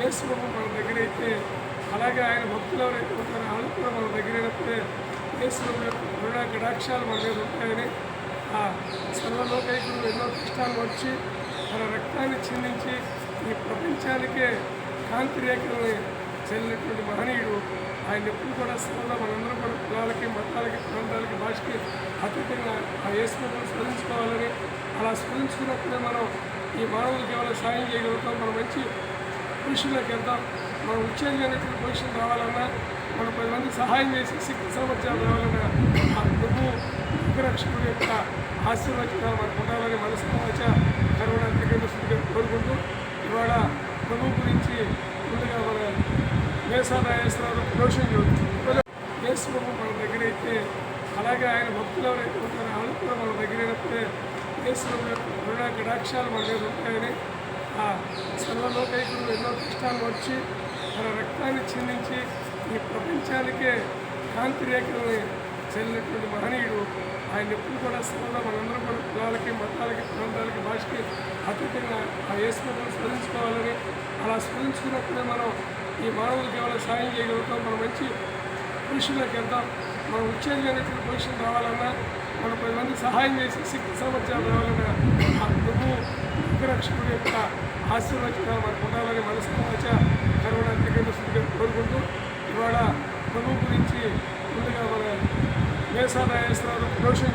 యేసు మన దగ్గర అయితే అలాగే ఆయన భక్తులు ఎవరైతే ఉంటారో వాళ్ళు కూడా మన దగ్గర అయినప్పుడే యేసు యొక్క కరుణా కటాక్షాలు మన మీద ఉంటాయని ఆ సర్వలోకైకుడు ఎన్నో కష్టాలు వచ్చి మన రక్తాన్ని చిందించి ఈ ప్రపంచానికే కాంతి రేఖల్ని చెల్లినటువంటి మహనీయుడు. ఆయన ఎప్పుడు కూడా స్థలంలో మనందరం కూడా కులాలకి మతాలకి ప్రాంతాలకి భాషకి అతీతంగా ఆ యేసుప్రభుని స్మరించుకోవాలని అలా స్మరించుకున్నప్పుడే మనం ఈ మానవులకు కేవలం సాయం చేయగలుగుతాం. మన మంచి పొజిషన్లోకి వెళ్తాం. మనం ఉచ్చేజమైనటువంటి పొజిషన్ రావాలన్నా మనం పది మందికి సహాయం చేసి శక్తి సామర్థ్యాలు రావాలన్నా ప్రభు విగ్రక్షకుడు యొక్క ఆశీర్వచనాలు మనకు ఉండాలని మనసు కరోనా శ్రీగా కోరుకుంటూ ఇవాళ ప్రభు గురించి ముందుగా మన మేసాదాయేశ్వరరావు ప్రమోషన్ జరుగుతుంది యేసు ప్రభు మన దగ్గర అయితే అలాగే ఆయన భక్తులు ఎవరైతే ఉంటారో వాళ్ళు కూడా మన దగ్గర అయినప్పుడే యేసు ప్రభు యొక్క కరుణా కటాక్షాలు మన మీద ఉంటాయని ఆ సర్వలోకైకుడు కష్టాలు వచ్చి తన రక్తాన్ని చిందించి ఈ ప్రపంచానికే కాంతి రేఖల్ని చెల్లినటువంటి మహనీయుడు. ఆయన ఎప్పుడు కూడా సర్వలో మనందరం కూడా కులాలకి మతాలకి ప్రాంతాలకి భాషకి అతీతంగా ఆ యేసుప్రభుని స్మరించుకోవాలని అలా స్మరించుకున్నప్పుడే మనం ఈ మానవులు కేవలం సాయం చేయగలుగుతాం. మన మంచి పొజిషన్లోకి వెళ్తాం. మనం ఉచ్చేజమైనటువంటి పొజిషన్ రావాలన్నా మనం పది మంది సహాయం చేసి శక్తి సామర్థ్యాలు రావాలన్నా ఆ ప్రభు విగ్రక్షకుడు యొక్క ఆశీర్వచనాలు మనకు ఉండాలని మనసు వాచ కరోనా శ్రీగా కోరుకుంటూ కూడా ప్రభు గురించి ముందుగా మన మేసాదాయేశ్వరరావు ప్రొడక్షన్